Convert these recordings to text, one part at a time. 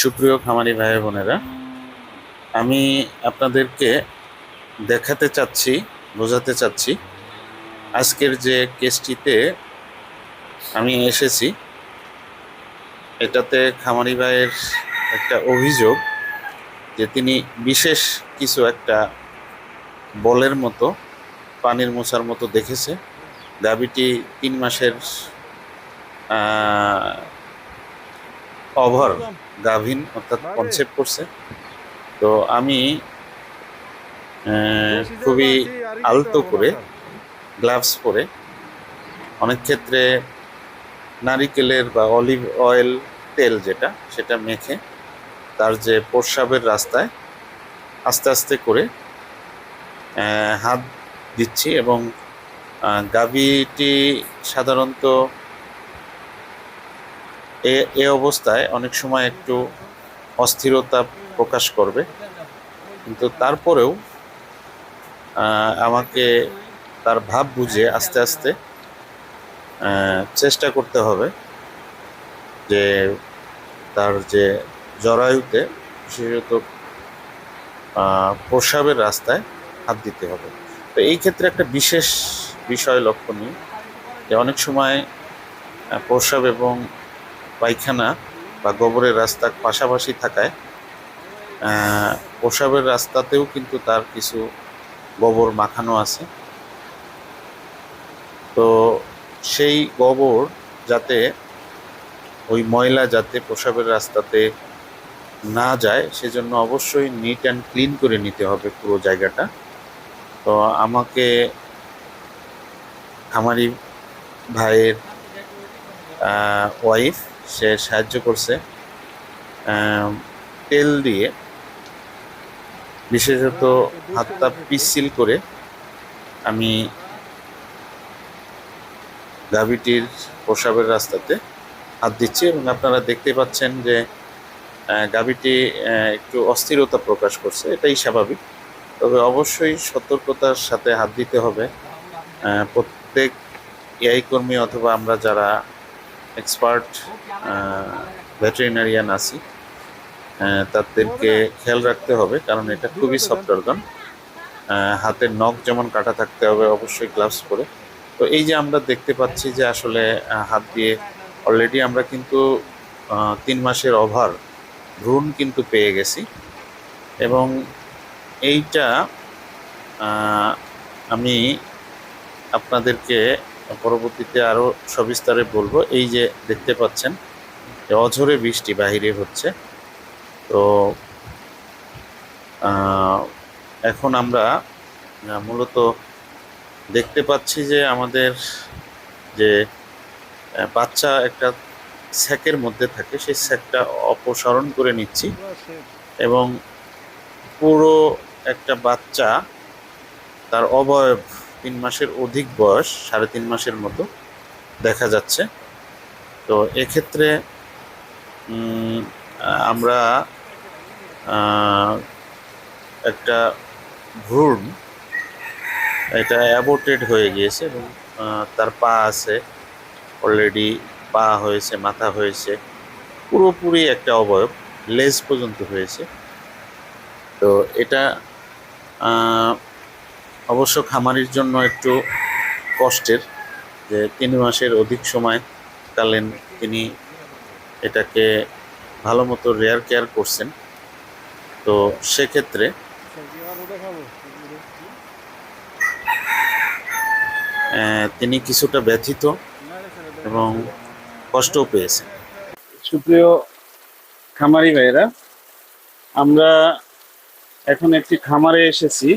সুপ্রিয় খামারি ভাই বোনেরা, আমি আপনাদেরকে দেখাতে চাচ্ছি, বোঝাতে চাচ্ছি, আজকের যে কেসটিতে আমি এসেছি, এটাতে খামারি ভাইয়ের একটা অভিযোগ যে তিনি বিশেষ কিছু একটা বলের মতো, পানির মোছার মতো দেখেছে। গাবিটি তিন মাসের ওভার গাভিন অর্থাৎ কনসেপ্ট করছে। তো আমি খুবই আলতো করে গ্লাভস পরে অনেক ক্ষেত্রে নারিকেলের বা অলিভ অয়েল তেল যেটা সেটা মেখে তার যে প্রস্রাবের রাস্তায় আস্তে আস্তে করে হাত দিচ্ছি এবং গাভীটি সাধারণত এ এ অবস্থায় অনেক সময় একটু অস্থিরতা প্রকাশ করবে। কিন্তু তারপরেও আমাকে তার ভাব বুঝে আস্তে আস্তে চেষ্টা করতে হবে যে তার যে জরায়ুতে বিশেষত প্রসাবের রাস্তায় হাত দিতে হবে। তো এই ক্ষেত্রে একটা বিশেষ বিষয় লক্ষণীয় যে অনেক সময় প্রসাব এবং পায়খানা বা গোবরের রাস্তা পাশাপাশি থাকায় প্রসাবের রাস্তাতেও কিন্তু তার কিছু গোবর মাখানো আছে। তো সেই গোবর যাতে, ওই ময়লা যাতে প্রসাবের রাস্তাতে না যায়, সেজন্য অবশ্যই নিট অ্যান্ড ক্লিন করে নিতে হবে পুরো জায়গাটা। তো আমাকে খামারি ভাইয়ের ওয়াইফ সে সাহায্য করছে তেল দিয়ে, বিশেষত হাতটা পিচ্ছিল করে আমি গাভীটির প্রসাবের রাস্তাতে হাত দিচ্ছি এবং আপনারা দেখতে পাচ্ছেন যে গাভীটি একটু অস্থিরতা প্রকাশ করছে, এটাই স্বাভাবিক। তবে অবশ্যই সতর্কতার সাথে হাত দিতে হবে। প্রত্যেক এআই কর্মী অথবা আমরা যারা এক্সপার্ট ভেটেরিনারিয়ান আছি তাদেরকে খেয়াল রাখতে হবে, কারণ এটা খুবই সফট অর্গান হাতের নখ যেমন কাটা থাকতে হবে, অবশ্যই গ্লাভস পরে। তো এই যে আমরা দেখতে পাচ্ছি যে আসলে হাত দিয়ে অলরেডি আমরা কিন্তু তিন মাসের ওভার ভ্রূণ কিন্তু পেয়ে গেছি। এবং এইটা আমি আপনাদেরকে পরবর্তীতে আরও সবিস্তারে বলব। এই যে দেখতে পাচ্ছেন অঝরে বৃষ্টি বাহিরে হচ্ছে। তো এখন আমরা মূলত দেখতে পাচ্ছি যে আমাদের যে বাচ্চা একটা স্যাকের মধ্যে থাকে, সেই স্যাকটা অপসারণ করে নিচ্ছি। এবং পুরো একটা বাচ্চা তার অবয়ব তিন মাসের অধিক বয়স, সাড়ে তিন মাসের মতো দেখা যাচ্ছে। তো এক্ষেত্রে আমরা একটা ভ্রূণ, এটা অ্যাবোর্টেড হয়ে গিয়েছে এবং তার পা আছে অলরেডি পা হয়েছে, মাথা হয়েছে, পুরোপুরি একটা অবয়ব, লেজ পর্যন্ত হয়েছে। তো এটা অবশ্য খামারির জন্য একটু কষ্টের যে তিন মাসের অধিক সময় কালীন তিনি এটাকে ভালো মতো রেয়ার কেয়ার করছেন। তো সেক্ষেত্রে তিনি কিছুটা ব্যথিত এবং কষ্টও পেয়েছেন। সুপ্রিয় খামারি ভাইরা আমরা এখন একটি খামারে এসেছি।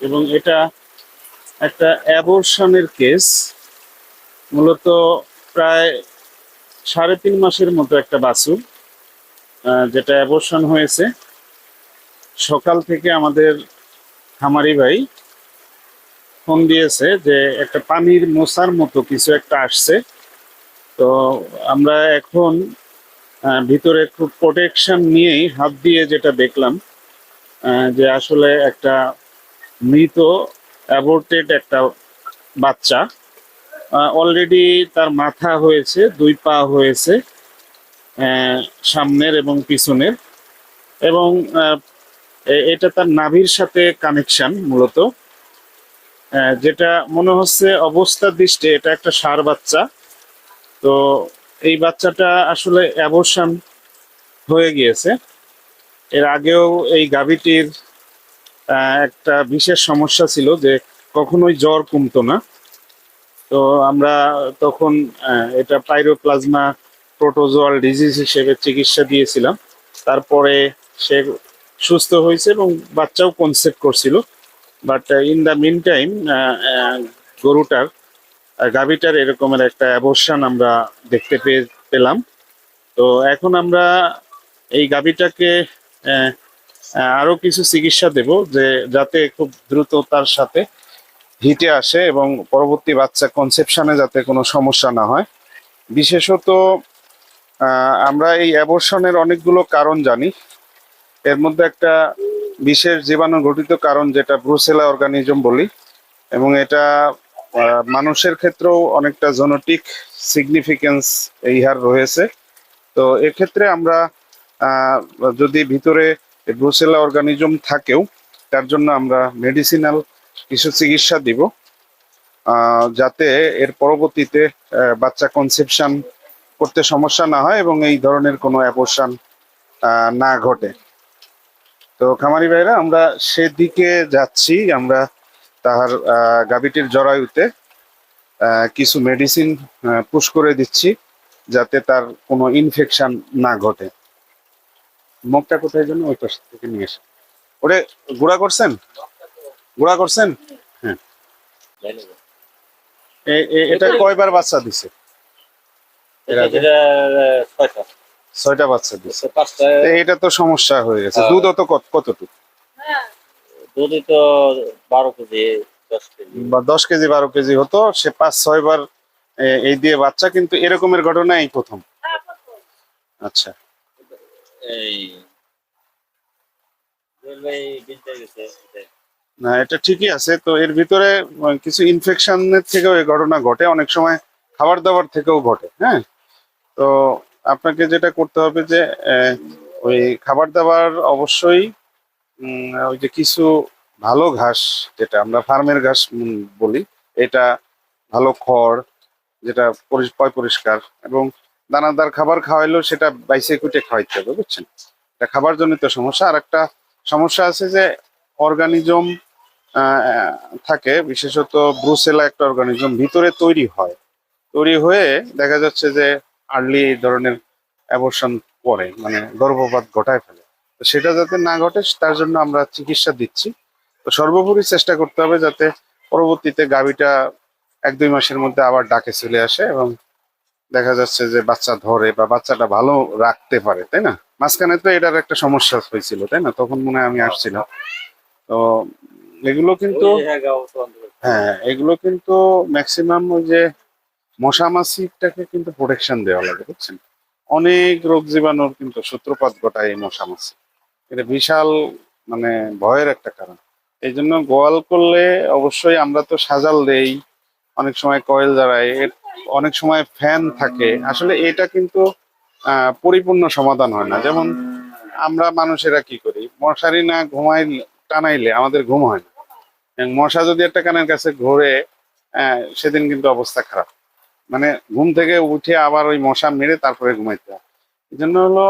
এবং এটা একটা অ্যাবর্শনের কেস মূলত প্রায় সাড়ে তিন মাসের মতো একটা আহ, যেটা অ্যাবর্শন হয়েছে। সকাল থেকে আমাদের খামারি ভাই ফোন দিয়েছে যে একটা পানির মোছার মতো কিছু একটা আসছে। তো আমরা এখন ভিতরে খুব প্রোটেকশন নিয়েই হাত দিয়ে যেটা দেখলাম যে আসলে একটা মৃত অ্যাবোর্টেড একটা বাচ্চা। অলরেডি তার মাথা হয়েছে, দুই পা হয়েছে সামনের এবং পিছনের। এবং এটা তার নাভির সাথে কানেকশন মূলত। যেটা মনে হচ্ছে অবস্থার দৃষ্টি, এটা একটা সার বাচ্চা। তো এই বাচ্চাটা আসলে অ্যাবর্শন হয়ে গিয়েছে। এর আগেও এই গাভীটির একটা বিশেষ সমস্যা ছিল যে কখনোই জ্বর কমতো না। তো আমরা তখন এটা পাইরোপ্লাজমা প্রোটোজোয়াল ডিজিজ হিসেবে চিকিৎসা দিয়েছিলাম। তারপরে সে সুস্থ হয়েছে এবং বাচ্চাও কনসেপ্ট করছিল। But in the mean time গরুটার গাভীটার এরকমের একটা অ্যাবর্শন আমরা দেখতে পেয়ে, পেলাম। তো এখন আমরা এই গাভীটাকে আরও কিছু চিকিৎসা দেব যে যাতে খুব দ্রুত তার সাথে হিটে আসে এবং পরবর্তী বাচ্চা কনসেপশনে যাতে কোনো সমস্যা না হয়। বিশেষত আমরা এই অ্যাবর্শনের অনেকগুলো কারণ জানি। এর মধ্যে একটা বিশেষ জীবাণু ঘটিত কারণ যেটা ব্রুসেলা অর্গানিজম বলি এবং এটা মানুষের ক্ষেত্রেও অনেকটা জেনেটিক সিগনিফিকেন্স এই হার রয়েছে। তো এক্ষেত্রে আমরা যদি ভিতরে ব্রুসেলা অর্গানিজম থাকেও, তার জন্য আমরা মেডিসিনাল কিছু চিকিৎসা দিব। যাতে এর পরবর্তীতে বাচ্চা কনসেপশন করতে সমস্যা না হয় এবং এই ধরনের কোনো অ্যাবর্শন না ঘটে। তো খামারি ভাইরা, আমরা সেদিকে যাচ্ছি। আমরা তাহার গাভীটির জরায়ুতে কিছু মেডিসিন পুশ করে দিচ্ছি যাতে তার কোনো ইনফেকশন না ঘটে। মুখটা কোথায় জন্য ওই পাশ থেকে নিয়ে আসে। ওরে গুঁড়া করছেন? গুঁড়া করছেন? হ্যাঁ। এটা কয়বার বাচ্চা দিছে? ছয়টা। বাচ্চা দিছে। এটা তো সমস্যা হয়ে গেছে। হ্যাঁ। দুধ অত কতটুকু? দুধই তো বারো কেজি বা দশ কেজি বারো কেজি হতো। সে পাঁচ ছয় বার এই দিয়ে বাচ্চা কিন্তু এরকমের ঘটনা এই প্রথম। আচ্ছা। না, এটা ঠিকই আছে। তো এর ভিতরে কিছু ইনফেকশনের থেকেও এই ঘটনা ঘটে। অনেক সময় খাবার দাবার থেকেও ঘটে হ্যাঁ? তো আপনাকে যেটা করতে হবে যে ওই খাবার দাবার অবশ্যই ওই যে কিছু ভালো ঘাস, যেটা আমরা ফার্মের ঘাস বলি, এটা ভালো খড়, যেটা পরিষ্কার এবং দানাদার খাবার খাওয়াইলেও সেটা বাইসে কুটে খাওয়াইতে হবে, বুঝছেন? এটা খাবার জনিত সমস্যা। আর একটা সমস্যা আছে যে অর্গানিজম থাকে, বিশেষত ব্রুসেলা একটা অর্গানিজম ভিতরে তৈরি হয়। তৈরি হয়ে দেখা যাচ্ছে যে আর্লি এই ধরনের অ্যাবর্শন করে মানে গর্ভপাত ঘটায় ফেলে। তো সেটা যাতে না ঘটে, তার জন্য আমরা চিকিৎসা দিচ্ছি। তো সর্বোপরি চেষ্টা করতে হবে যাতে পরবর্তীতে গাভীটা এক দুই মাসের মধ্যে আবার ডাকে চলে আসে এবং দেখা যাচ্ছে যে বাচ্চা ধরে বা বাচ্চাটা ভালো রাখতে পারে তাই না? মাঝখানে তো এটার একটা সমস্যা হয়েছিল তাই না? তখন মনে হয় আমি আসছিলাম। তো এগুলো কিন্তু অন্তত হ্যাঁ এগুলো কিন্তু ম্যাক্সিমাম ওই যে মশা মাছিটাকে কিন্তু প্রোটেকশন দেওয়া লাগে বুঝছেন? অনেক রোগ জীবাণুর কিন্তু সূত্রপাত ঘটায় এই মশা মাছি। এটা বিশাল মানে ভয়ের একটা কারণ। এই জন্য গোয়াল করলে অবশ্যই আমরা তো সাজাল দেই অনেক সময় কয়েল জ্বালাই এর অনেক সময় ফ্যান থাকে। আসলে এটা কিন্তু পরিপূর্ণ সমাধান হয় না। যেমন আমরা মানুষেরা কি করি? মশারি না ঘুমাই, টানাইলে আমাদের ঘুম হয় না। মশা যদি একটা কানের কাছে ঘোরে সেদিন কিন্তু অবস্থা খারাপ। মানে ঘুম থেকে উঠে আবার ওই মশা মেরে তারপরে ঘুমাইতে হয়। এই জন্য হলো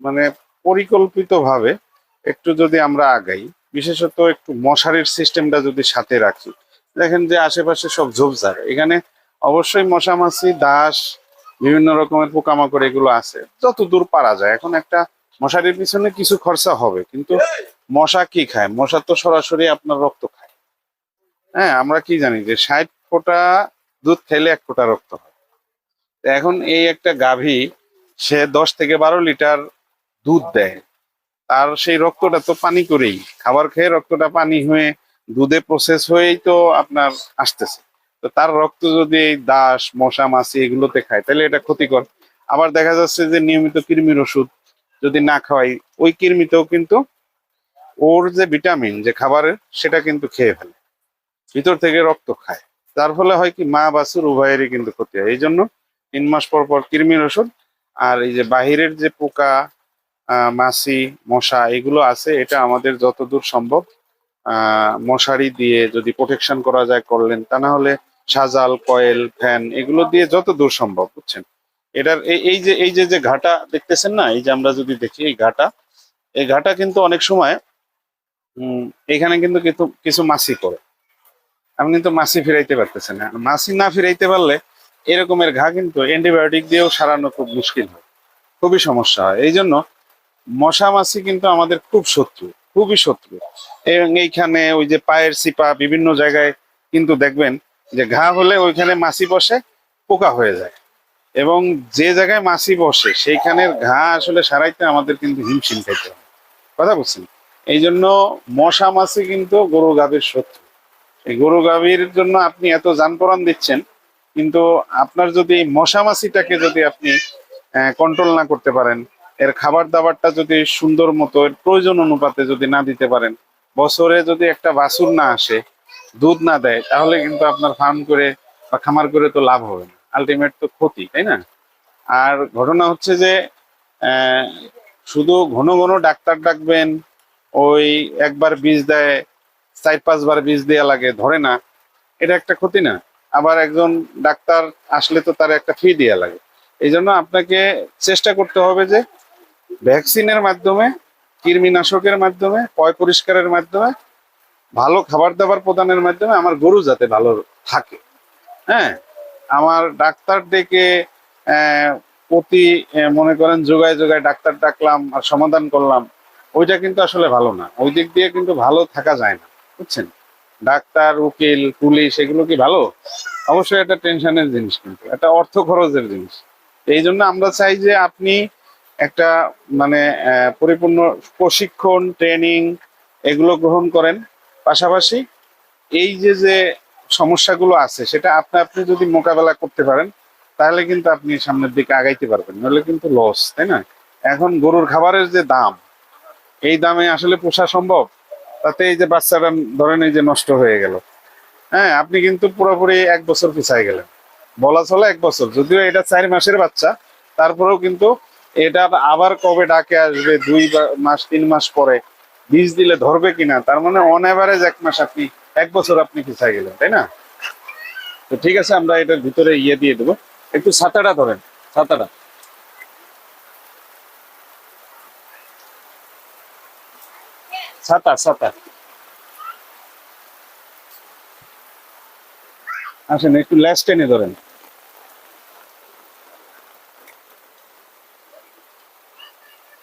মানে পরিকল্পিত ভাবে একটু যদি আমরা আগাই, বিশেষত একটু মশারির সিস্টেমটা যদি সাথে রাখি। দেখেন যে আশেপাশে সব ঝোপঝাড়। এখানে অবশ্যই মশামাছি, দাস, বিভিন্ন রকমের পোকামাকড় এগুলো আছে। যত দূর পারা যায়, এখন একটা মশারির পিছনে কিছু খরচা হবে, কিন্তু মশা কি খায়? মশা তো সরাসরি আপনার রক্ত খায়। হ্যাঁ আমরা কি জানি যে ষাট ফোঁটা দুধ খেলে এক ফোঁটা রক্ত হয়। এখন এই একটা গাভী, সে দশ থেকে বারো লিটার দুধ দেয়। তার সেই রক্তটা তো পানি করেই, খাবার খেয়ে রক্তটা পানি হয়ে দুধে প্রসেস হয়েই তো আপনার আসতেছে। তো তার রক্ত যদি এই দাস, মশা, মাছি এগুলোতে খায়, তাহলে এটা ক্ষতিকর। আবার দেখা যাচ্ছে যে নিয়মিত কৃমির ওষুধ যদি না খাওয়াই, ওই কৃমিতেও কিন্তু ওর যে ভিটামিন, যে খাবারের, সেটা কিন্তু খেয়ে ফেলে। ভিতর থেকে রক্ত খায়। তার ফলে হয় কি, মা বাছুর উভয়েরই কিন্তু ক্ষতি হয়। এই জন্য তিন মাস পর পর কৃমির ওষুধ আর এই যে বাহিরের যে পোকা মাছি, মশা, এগুলো আছে, এটা আমাদের যতদূর সম্ভব মশারি দিয়ে যদি প্রোটেকশন করা যায় করলেন, তা না হলে সাজাল, কয়েল, ফ্যান, এগুলো দিয়ে যত দূর সম্ভব, বুঝছেন? এটার এই- যে, এই যে যে ঘাটা দেখতেছেন না, এই যে আমরা যদি দেখি, এই ঘাটা এই ঘাটা কিন্তু অনেক সময় এখানে কিন্তু কিছু কিছু মাছি করে আমি কিন্তু মাছি ফিরাইতে পারতেছেন না। মাছি না ফিরাইতে পারলে এরকমের ঘা কিন্তু অ্যান্টিবায়োটিক দিয়েও সারানো খুব মুশকিল হয়। খুবই সমস্যা হয়। এই জন্য মশা মাছি কিন্তু আমাদের খুব শত্রু, খুবই শত্রু। এবং এইখানে ওই যে পায়ের সিপা বিভিন্ন জায়গায় কিন্তু দেখবেন যে ঘা হলে ওইখানে মাছি বসে, পোকা হয়ে যায়। এবং যে জায়গায় মাছি বসে, সেইখানের ঘা আসলে সারাইতে আমাদের কিন্তু হিমশিম খাইতে হয়। কথা বলছেন? এই জন্য মশা মাছি কিন্তু গরু গাভীর শত্রু। এই গরু গাভীর জন্য আপনি এত যানপরাণ দিচ্ছেন, কিন্তু আপনার যদি মশা মাছিটাকে যদি আপনি কন্ট্রোল না করতে পারেন, এর খাবার দাবারটা যদি সুন্দর মতো, এর প্রয়োজন অনুপাতে যদি না দিতে পারেন, বছরে যদি একটা বাছুর না আসে দুধ না দেয়, তাহলে কিন্তু আপনার ফার্ম করে বা খামার করে তো লাভ হবে না। আলটিমেট তো ক্ষতি, তাই না? আর ঘটনা হচ্ছে যে শুধু ঘন ঘন ডাক্তার ডাকবেন, ওই একবার বীজ দেয়, চার পাঁচবার বীজ দেওয়া লাগে, ধরে না, এটা একটা ক্ষতি না। আবার একজন ডাক্তার আসলে তো তার একটা ফি দেওয়া লাগে। এই জন্য আপনাকে চেষ্টা করতে হবে যে ভ্যাকসিনের মাধ্যমে, কৃমিনাশকের মাধ্যমে, পয় পরিষ্কারের মাধ্যমে ভালো খাবার দাবার প্রদানের মাধ্যমে আমার গরু যাতে ভালো থাকে। হ্যাঁ? আমার ডাক্তার ডেকে প্রতি মনে করেন যোগায় যোগায় ডাক্তার ডাকলাম আর সমাধান করলাম, ওইটা কিন্তু আসলে ভালো না। ওই দিক দিয়ে কিন্তু ভালো থাকা যায় না, বুঝছেন? ডাক্তার, উকিল, পুলিশ, এগুলো কি ভালো? অবশ্যই একটা টেনশনের জিনিস কিন্তু একটা অর্থ খরচের জিনিস। এই জন্য আমরা চাই যে আপনি একটা মানে পরিপূর্ণ প্রশিক্ষণ, ট্রেনিং, এগুলো গ্রহণ করেন। পাশাপাশি এই যে যে সমস্যাগুলো আছে, সেটা আপনি আপনি যদি মোকাবেলা করতে পারেন, তাহলে কিন্তু আপনি সামনের দিকে আগাইতে পারবেন নাহলে কিন্তু লস তাই না? এখন গরুর খাবারের যে দাম, এই দামে আসলে পোষা সম্ভব? তাতে এই যে বাচ্চাটা ধরেন এই যে নষ্ট হয়ে গেল। হ্যাঁ আপনি কিন্তু পুরোপুরি এক বছর পিছায় গেলেন। বলা চলে এক বছর, যদিও এটা চার মাসের বাচ্চা, তারপরেও কিন্তু এটা আবার কবে ডাকে আসবে, দুই মাস, তিন মাস পরে বীজ দিলে ধরবে কিনা, তার মানে অন অ্যাভারেজ এক মাস আপনি, এক বছর আপনি পিছায় গেলেন, তাই না? তো ঠিক আছে, আমরা এটার ভিতরে ইয়ে দিয়ে দেবো। একটু ছাতাটা ধরেন, ছাতাটা। ছাতা ছাতা। আসেন, একটু ল্যাস টেনে ধরেন।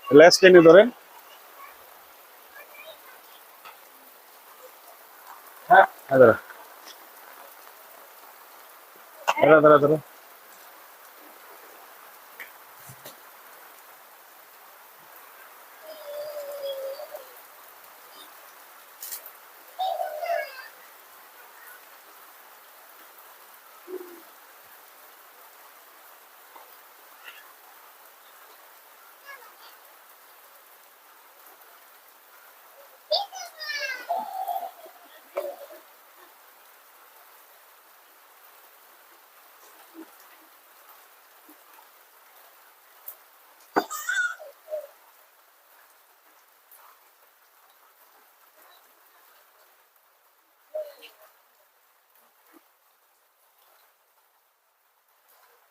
ল্যাস টেনে ধরেন। হ্যাঁ হ্যাঁ, দাঁড়া দাঁড়া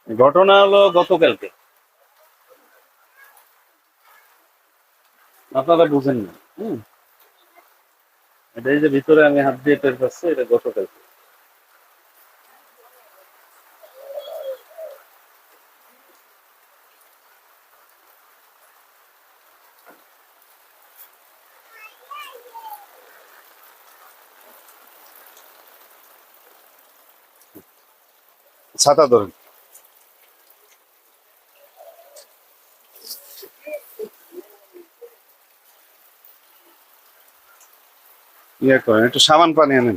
ঘটনা হলো গতকালকে। আপনারা বুঝেন না, হম? এটা এই যে ভিতরে আমি হাত দিয়ে টের পাচ্ছি, এটা গতকালকে। ছাতা ধরেন। ইয়ে করেন একটু সাবান পানি আনেন।